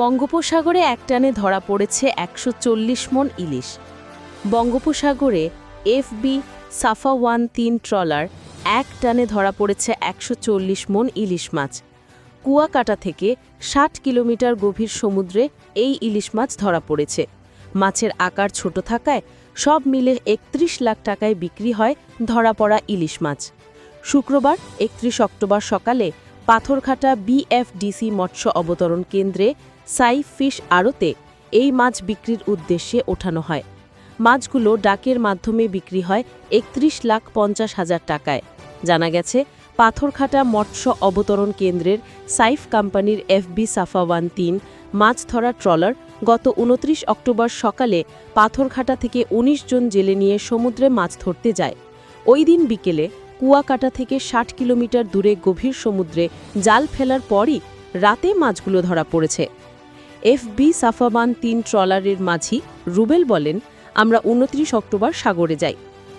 বঙ্গোপসাগরে একটানে ধরা পড়েছে একশো চল্লিশ মন ইলিশ। বঙ্গোপসাগরে এফবি সাফা ওয়ান তিন ট্রলার এক টানে ধরা পড়েছে একশো চল্লিশ মন ইলিশ মাছ। কুয়াকাটা থেকে ষাট কিলোমিটার গভীর সমুদ্রে এই ইলিশ মাছ ধরা পড়েছে। মাছের আকার ছোট থাকায় সব মিলে একত্রিশ লাখ টাকায় বিক্রি হয় ধরা পড়া ইলিশ মাছ। শুক্রবার একত্রিশ অক্টোবর সকালে পাথরঘাটা বিএফডিসি মৎস্য অবতরণ কেন্দ্রে সাই ফিশ আড়তে এই মাছ বিক্রির উদ্দেশ্যে ওঠানো হয়। মাছগুলো ডাকের মাধ্যমে বিক্রি হয় একত্রিশ লাখ পঞ্চাশ হাজার টাকায়। জানা গেছে, পাথরঘাটা মৎস্য অবতরণ কেন্দ্রের সাইফ কোম্পানির এফবি সাফা ওয়ান তিন মাছ ধরা ট্রলার গত উনত্রিশ অক্টোবর সকালে পাথরঘাটা থেকে ১৯ জন জেলে নিয়ে সমুদ্রে মাছ ধরতে যায়। ওই দিন বিকেলে কুয়াকাটা থেকে ষাট কিলোমিটার দূরে গভীর সমুদ্রে জাল ফেলার পরই রাতে মাছগুলো ধরা পড়েছে। এফবি সাফাবান তিন ট্রলারের মাঝি রুবেল বলেন, আমরা উনত্রিশ অক্টোবর সাগরে যাই।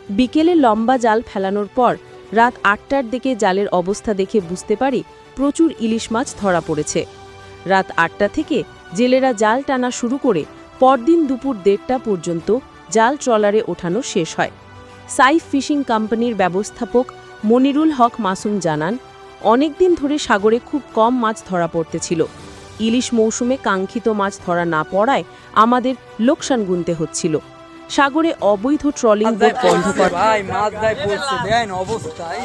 বিকেলে লম্বা জাল ফেলানোর পর রাত আটটার দিকে জালের অবস্থা দেখে বুঝতে পারি প্রচুর ইলিশ মাছ ধরা পড়েছে। রাত আটটা থেকে জেলেরা জাল টানা শুরু করে পরদিন দুপুর দেড়টা পর্যন্ত জাল ট্রলারে ওঠানো শেষ হয়। সাইফ ফিশিং কোম্পানির ব্যবস্থাপক মনিরুল হক মাসুম জানান অনেকদিন ধরে সাগরে খুব কম মাছ ধরা পড়তেছিল। ইলিশ মৌসুমে কাঙ্ক্ষিত মাছ ধরা না পড়ায় আমাদের লোকসান গুনতে হচ্ছিল। সাগরে অবৈধ ট্রলিং বোট বন্ধ করা ভাই মাছ দায় পড়ছে দেন অবস্থায়